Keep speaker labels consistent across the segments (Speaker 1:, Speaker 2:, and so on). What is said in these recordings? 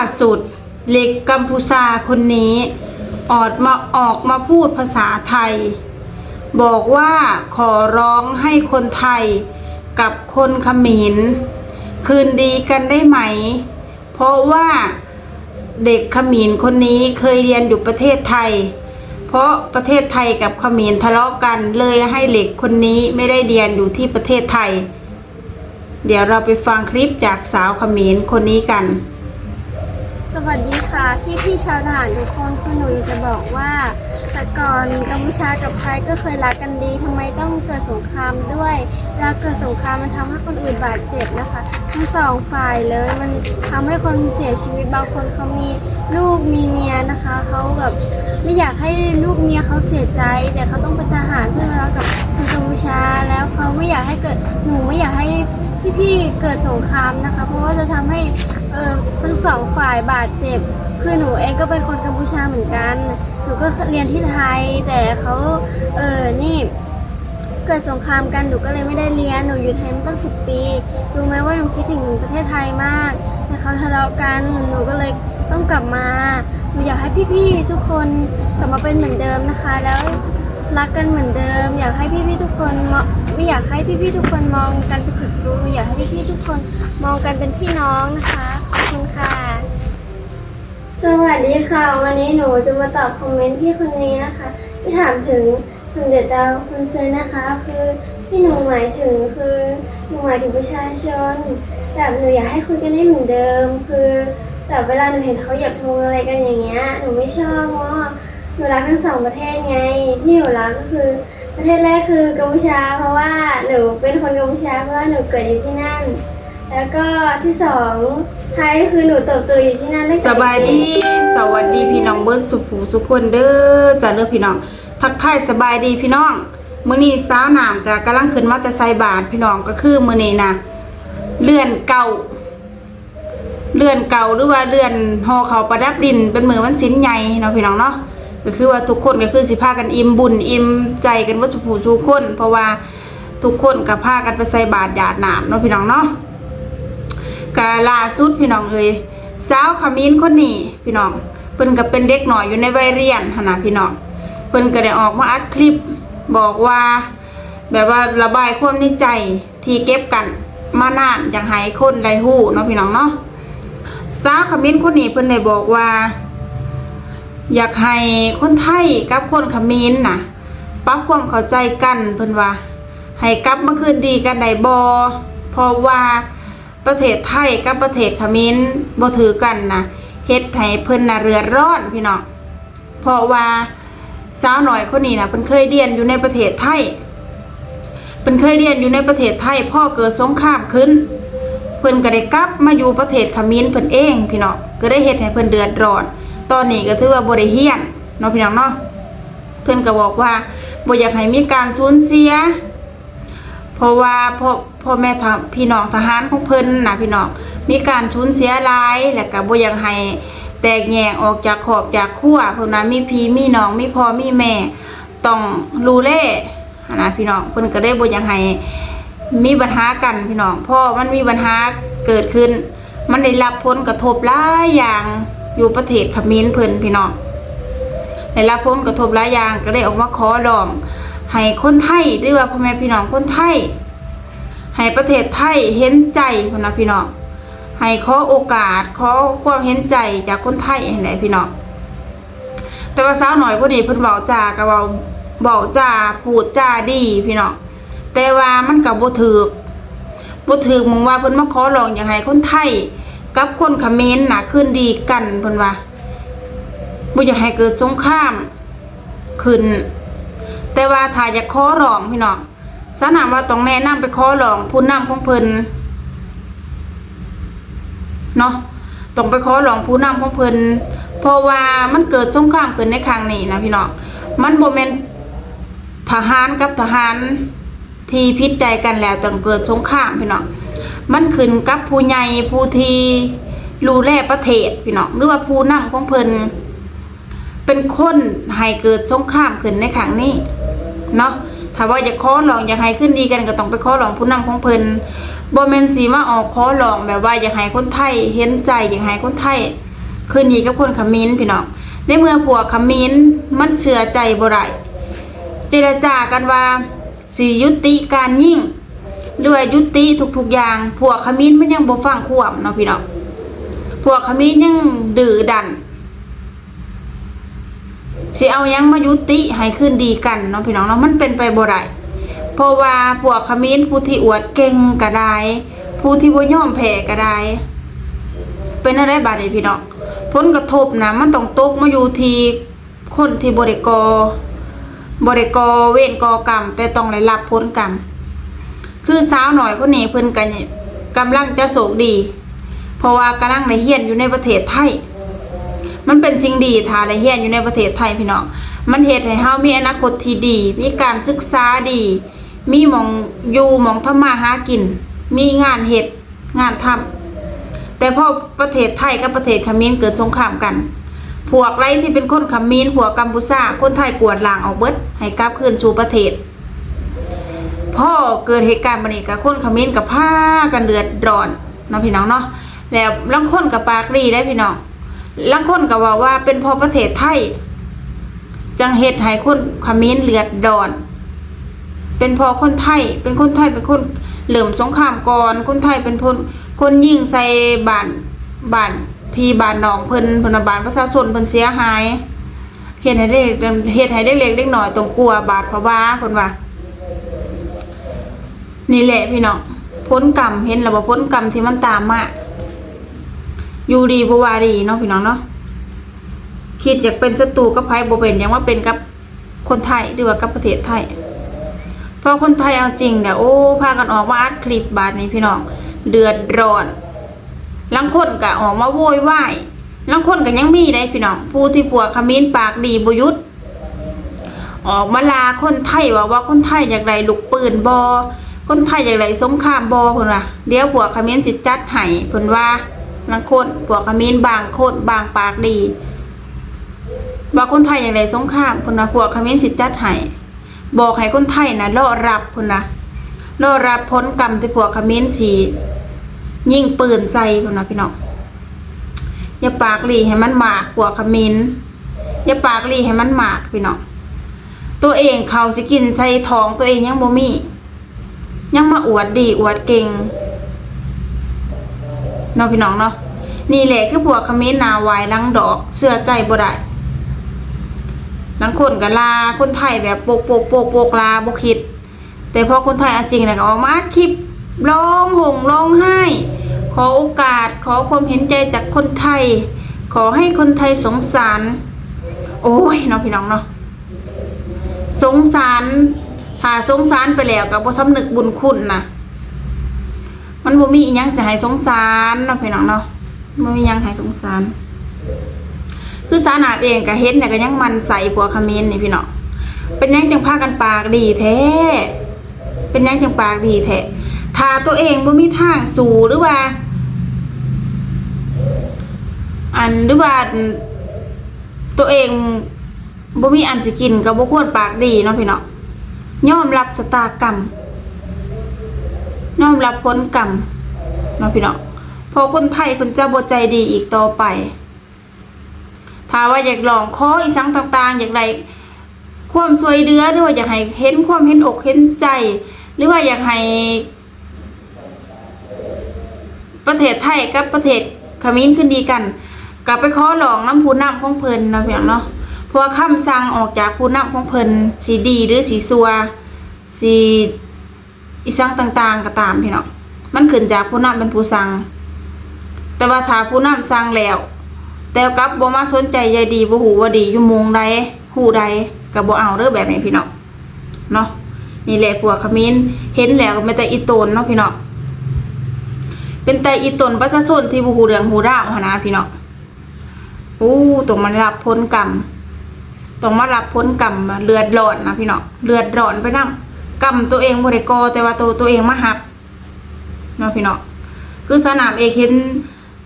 Speaker 1: ล่าสุดเล็กกัมพูชาคนนี้ออกมาออกมาพูดภาษาไทย บอกว่าขอร้องให้คนไทยกับคนเขมรคืนดีกันได้ไหม เพราะว่าเด็กเขมรคนนี้เคยเรียนอยู่ประเทศไทย เพราะประเทศไทยกับเขมรทะเลาะกันเลยให้เด็กคนนี้ไม่ได้เรียนอยู่ที่ประเทศไทย เดี๋ยวเราไปฟังคลิปจากสาวเขมรคนนี้กัน
Speaker 2: วัสดีค่ะพี่พี่ชาวทหารทุกคนคือหนูอยจะบอกว่าแต่ก่อนกัมพูชากับไทยก็เคยรักกันดีทำไมต้องเกิดสงครามด้วยเวลาเกิดสงครามมันทำให้คนอื่นบาดเจ็บนะคะ ทั้งสองฝ่ายเลยมันทำให้คนเสียชีวิตบางคนเขามีลูกมีเมียนะคะเขาแบบไม่อยากให้ลูกเมียเขาเสียใจ แต่เขาต้องเป็นทหารเพื่อรักกับคนกัมพูชาแล้วเขาไม่อยากให้เกิดหนูไม่อยากให้พี่ๆเกิดสงครามนะคะ เพราะว่าจะทำให้ ออทั้งสองฝ่ายบาดเจ็บ คือหนูเองก็เป็นคนกัมพูชาเหมือนกัน หนูก็เรียนที่ไทย แต่เขาเออนี่เกิดสงครามกันหนูก็เลยไม่ได้เรียนหนูอยู่ไทยมาตั้งสิบปีรู้ไหมว่าหนูคิดถึงประเทศไทยมาก แต่เขาทะเลาะกันหนูก็เลยต้องกลับมาหนูอยากให้พี่ๆทุกคนกลับมาเป็นเหมือนเดิมนะคะ แล้วรักกันเหมือนเดิม อยากให้พี่ๆทุกคนไม่อยากให้พี่ๆทุกคนมองกันเป็นศัตรูอยากให้พี่ๆทุกคนมองกันเป็นพี่น้องนะคะ คุณค่ะ สวัสดีค่ะ วันนี้หนูจะมาตอบคอมเมนต์พี่คนนี้นะคะที่ถามถึงสมเด็จดาวคุณเซนนะคะ คือที่หนูหมายถึงคือหนูหมายถึงประชาชนแบบหนูอยากให้คุยกันได้เหมือนเดิม คือแบบเวลาหนูเห็นเขาเหยียบธงอะไรกันอย่างเงี้ยหนูไม่ชอบเพราะหนูรักทั้งสองประเทศไง ที่หนูรักก็คือประเทศแรกคือกัมพูชา เพราะว่าหนูเป็นคนกัมพูชาเพราะว่าหนูเกิดอยู่ที่นั่น แล้วก็ที่สอง ไทยคือหนูเติบโตอยู่ที่นั่นตั้ง
Speaker 1: ส
Speaker 2: แต่
Speaker 1: บายดี สวัสดีพี่น้องเบิร์ดสุขูสุขคนเด้อจ้าเด้อพี่น้อง ทักทายสบายดีพี่น้องมื้อนี้สาวหน้ำก็กำลังขึ้นมาแต่ใส่บาทพี่น้องก็คือมื้อนี้นะเลื่อนเก่า เลื่อนเก่าหรือว่าเลื่อนหอเขาประดับดินเป็นมือวันสินใหญ่เนาะพี่น้องเนาะก็คือว่าทุกคนก็คือสิพากันอิ่มบุญอิ่มใจกันว่าสุขูสุขคน เพราะว่าทุกคนก็พากันไปใส่บาตรหยาดหน้ำเนาะพี่น้องเนาะ กาล่าสุดพี่น้องเอ้ยสาวขมิ้นคนนี้พี่น้องเพิ่นก็เป็นเด็กหน่อยอยู่ในวัยเรียนหั่นน่ะพี่น้องเพิ่นก็ได้ออกมาอัดคลิปบอกว่า แบบว่าระบายความในใจที่เก็บกันมานานอยากให้คนได้ฮู้เนาะพี่น้องเนาะสาวขมิ้นคนนี้เพิ่นได้บอกว่า อยากให้คนไทยกับคนขมิ้นน่ะปรับความเข้าใจกันเพิ่นว่าให้กลับมาคืนดีกันได้บ่เพราะว่า ประเทศไทยกับประเทศเขมิ้นบ่ถือกันนะเฮ็ดให้เพิ่นน่ะเรือร้อนพี่น้องเพราะว่าสาวหน่อยคนนี้นะเพิ่นเคยเรียนอยู่ในประเทศไทยเพิ่นเคยเรียนอยู่ในประเทศไทยพ่อเกิดสงครามขึ้น เพิ่นก็ได้กลับมาอยู่ประเทศเขมิ้นเพิ่นเองพี่น้องก็ได้เฮ็ดให้เพิ่นเดือดร้อน ตอนนี้ก็ถือว่าบ่ได้เฮียนเนาะพี่น้องเนาะเพิ่นก็บอกว่าบ่อยากให้มีการสูญเสีย เพราะว่าพ่อพ่อแม่พี่น้องทหารของเพิ่นนะพี่น้องมีการสูญเสียหลายแล้วก็บ่อยากให้แตกแยกออกจากขอบจากครัวเพิ่นว่ามีพี่มีน้องมีพ่อมีแม่ต้องดูแลหั้นะพี่น้องเพิ่นก็ได้บ่ยากให้มีปัญหากันพี่น้องเพราะมันมีปัญหาเกิดขึ้น มันได้รับผลกระทบหลายอย่างอยู่ประเทศขมรเพิ่นพี่น้องได้รับผลกระทบหลายอย่างก็ได้ออกมาขอร้อง ให้คนไทยหรือว่าพ่อแม่พี่น้องคนไทยให้ประเทศไทยเห็นใจคนนะพี่น้องให้ขอโอกาสขอความเห็นใจจากคนไทยให้ไหนพี่น้องแต่ว่าสาวหน่อยพอดีเพิ่นเว้าจาก็เว้าเว้าจาพูดจาดีพี่น้องแต่ว่ามันก็บ่ถูกบ่ถูกมองว่าเพิ่นมาขอรองอยากให้คนไทย กับคนเขมรน่ะคืนดีกันเพิ่นว่าบ่อยากให้เกิดสงครามขึ้น แต่ว่าถ้าอยากขอร้องพี่น้องสนามว่าต้องแนะนำไปขอร้องผู้นำของเพิ่นเนาะต้องไปขอร้องผู้นำของเพิ่นเพราะว่ามันเกิดสงครามขึ้นในครั้งนี้นะพี่น้องมันบ่แม่นทหารกับทหารที่พิษใจกันแล้วต้องเกิดสงครามพี่น้องมันขึ้นกับผู้ใหญ่ผู้ที่รูแลประเทศพี่น้องหรือว่าผู้นำของเพิ่นเป็นคนให้เกิดสงครามขึ้นในครั้งนี้ เนาะถ้าว่าอยากขอลองอยากให้ขึ้นดีกันก็ต้องไปขอลองผู้นำของเพิ่นบ่แม่นสิมาออกขอลองแบบว่าอยากให้คนไทยเห็นใจอยากให้คนไทยคืนดีกับคนขมิ้นพี่น้องในเมื่อผัวขมิ้นมันเชื่อใจบ่ได้เจรจากันว่าสิยุติการยิ่งหรือว่ายุติทุกๆอย่างผัวขมิ้นมันยังบ่ฟังควบเนาะพี่น้องผัวขมิ้นยังดื้อดัน สิเอายังมายุติให้คืนดีกันเนาะพี่น้องเนาะมันเป็นไปบ่ได้เพราะว่าผัวขมิ้นผู้ที่อวดเก่งก็ได้ผู้ที่บ่ยอมแพ้ก็ได้เป็นอะไรบาดนี้พี่น้องผลกระทบนะมันต้องตกมาอยู่ที่คนที่บริกรบริกรเวรกอกรรม แต่ต้องได้รับผลกรรม คือสาวหน่อยคนนี้เพิ่นกันกำลังจะโศกดี เพราะว่ากำลังได้เฮียนอยู่ในประเทศไทย มันเป็นสิ่งดีถ้าได้เฮียนอยู่ในประเทศไทยพี่น้อง มันเฮ็ดให้เฮามีอนาคตที่ดี มีการศึกษาดี มีมองอยู่มองทำมาหากิน มีงานเฮ็ดงานทำแต่พอประเทศไทยกับประเทศขมรเกิดสงครามกัน พวกไรที่เป็นคนขมรพวกกัมพูชาคนไทยกวดล้างออกเบิดให้กลับคืนสู่ประเทศพ่อเกิดเหตุการณ์บันนี้กับคนขมรกับผ้ากันเดือดร้อนนะพี่น้องเนาะแล้วลังคนกับปากรีได้พี่น้อง ลังคนกับว่าว่าเป็นพอประเทศไทย จังเหตุให้คนขมรเลือดร้อน เป็นพอคนไทย เป็นคนไทยเป็นคนเหลื่อมสงครามก่อนคนไทยเป็นคนคนยิงใส่บ้านบ้านพี่บ้านน้องเพิ่นพนบานประชาชนเพิ่นเสียหายเฮ็ดให้เด็กเฮ็ดให้เด็กเล็กเด็กน้อยต้องกลัวบาดเพราะว่าเพิ่นว่านี่แหละพี่น้องพ้นกรรมเห็นแล้วบ่พ้นกรรมที่มันตามมา อยู่ดีบวาดีเนาะพี่น้องเนาะคิดอยากเป็นศัตรูกับไผบ่เป็นยังว่าเป็นกับคนไทยหรือว่ากับประเทศไทยพอคนไทยเอาจริงเนี่ยโอ้พากันออกมาอัดคลิปบาดนี้พี่น้องเดือดร้อนลังคนก็ออกมาโวยวายลังคนก็ยังมีได้พี่น้องผู้ที่ปัวขมิ้นปากดีบุยุทธออกมาลาคนไทยว่าว่าคนไทยอยากได้ลูกปืนบอคนไทยอยากได้สงครามบอคนว่าเดี๋ยวผัวขมิ้นสิจัดให้เพิ่นว่า ลังคนผัวขมิ้นบางคนบางปากดีว่าคนไทยอย่ากได้สงครามเพิ่นว่าผัวขมิ้นสิจัดให้บอกให้คนไทยนะรอรับเพิ่นนะรอรับผลกรรมที่ผัวขมิ้นสิยิงปืนใส่เพิ่นว่าพี่น้องอย่าปากหลีให้มันหมากผัวขมิ้นอย่าปากหลีให้มันหมากพี่น้องตัวเองเขาสิกินใส่ท้องตัวเองยังบ่มียังมาอวดดีอวดเก่ง เนาะพี่น้องเนาะนี่แหละคือพวคอมเมนนาวายลังดอกเสื้อใจบ่ได้ลังคนก็ลาคนไทยแบบโปกโปกโปกโปกลาบ่คิด แต่พอคนไทยอจริงแล้วก็ออกมาดคลิปร้องห่มร้องไห้ ขอโอกาสขอความเห็นใจจากคนไทย ขอให้คนไทยสงสาร โอ้ยเนาะพี่น้องเนาะสงสารถ้าสงสารไปแล้วก็บ่สำนึกบุญคุณนะ มันบ่มีอีหยังสิให้สงสารเนาะพี่น้องเนาะบ่มีหยังให้สงสาร คือสานาบเองก็เห็นเนี่ยก็ยังมันใส่ผัวคาเมนนี่พี่น้องเป็นยังจังพากันปากดีแท้เป็นยังจังปากดีแท้ถ้าตัวเองบ่มีทางสู่หรือว่า อันหรือว่าตัวเองบ่มีอันสิกินก็บ่ควรปากดีเนาะพี่เนาะยอมรับชะตากรรม ยอมรับผลกรรมเนาะพี่เนาะเพอคนไทยเพิ่นจะบ่ใจดีอีกต่อไปถ้าว่าอยากลองขออีสังต่างๆ อยากได้ความสวยเดือหรือว่าอยากให้เห็นความเห็นอกเห็นใจ หรือว่าอยากให้ ประเทศไทยกับประเทศขมรขึ้นดีกันกลับไปขอลองน้ำผู้ำของเพลินนะพี่น้องเนาะเพราะว่าคำสั่งออกจากผู้ำของเพลินสีดีหรือสีซัวสี อีสั่งต่าง ๆ ก็ตามพี่น้องมันขึ้นจากผู้นำเป็นผู้สั่งแต่ว่าถ้าผู้นำสั่งแล้ว แต่กับบ่มาสนใจใยดีบ่ฮู้ว่าดีอยู่มงใดฮู้ใดก็บ่เอาเด้อแบบนี้พี่น้องเนาะนี่แหละพวขมิ้นเห็นแล้วก็ไม่แต่อีโตนเนาะพี่น้องเป็นแต่อีตนประชาชนที่บ่ฮู้เรื่องฮู้ราวหนนะพี่น้องอู้ต้องมารับผลกรรมต้องมารับผลกรรมเลือดร้อนนะพี่น้องเลือดร้อนไปนํ กรรมตัวเองบ่ได้ก่อแต่ว่าตัวตัวเองมาหับเนาะพี่เน้องคือสนามเอกเห็น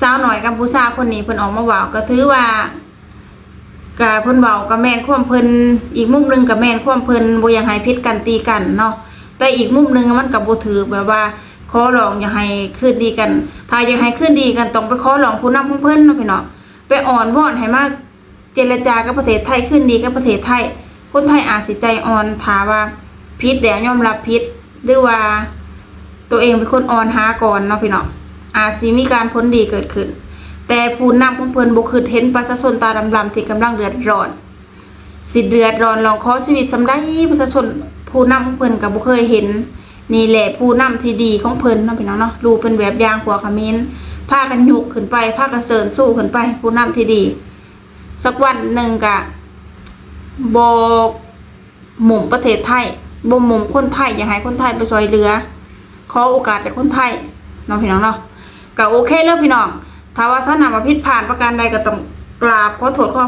Speaker 1: สาวหน่อยกัมพูชาคนนี้เพิ่นออกมาเว้าก็ถือว่ากะเพิ่นเว้าก็แม่นความเพิ่นอีกมุมหนึงก็แม่นความเพิ่นบ่อยากให้พิษกันตีกันเนาะแต่อีกมุมหนึงมันก็บ่ถือแบบว่าขอร้องอยากให้คืนดีกัน ถ้าอยากให้คืนดีกันต้องไปขอร้องผู้นำของเพิ่นเนาะพี่เน้องไปอ่อนวอนให้มาเจรจากับประเทศไทยขึ้นดีกับประเทศไทย คนไทยอาจสิใจอ่อนถาว่า พิษแดงยอมรับพิษหรือว่า ตัวเองเป็นคนอ่อนหาก่อนเนาะพี่น้องอาจสิมีการพ้นดีเกิดขึ้น แต่ผู้นำของเพิ่นบ่คือเห็นประชาชนตาดำๆที่กำลังเดือดร้อน สิเดือดร้อนลองขอชีวิตสำได้ประชาชนผู้นำของเพิ่นก็บ่เคยเห็นนี่แหละผู้นำที่ดีของเพิ่นเนาะพี่น้องเนาะรูเป็นแบบอย่างหัวขมิ้นพากันยุกขึ้นไปพากันเสริญสู้ขึ้นไป ผู้นำที่ดี สักวันหนึ่งก็บ่หมุมประเทศไทย บ่มมุมคนไทยอยากให้คนไทยไปซอยเรือ ขอโอกาสจากคนไทยน้องพี่น้องเนาะก็โอเคเลยพี่น้องถ้าว่าสนามว่าผิษผ่านประการใดก็ต้องกราบขอโทษขอ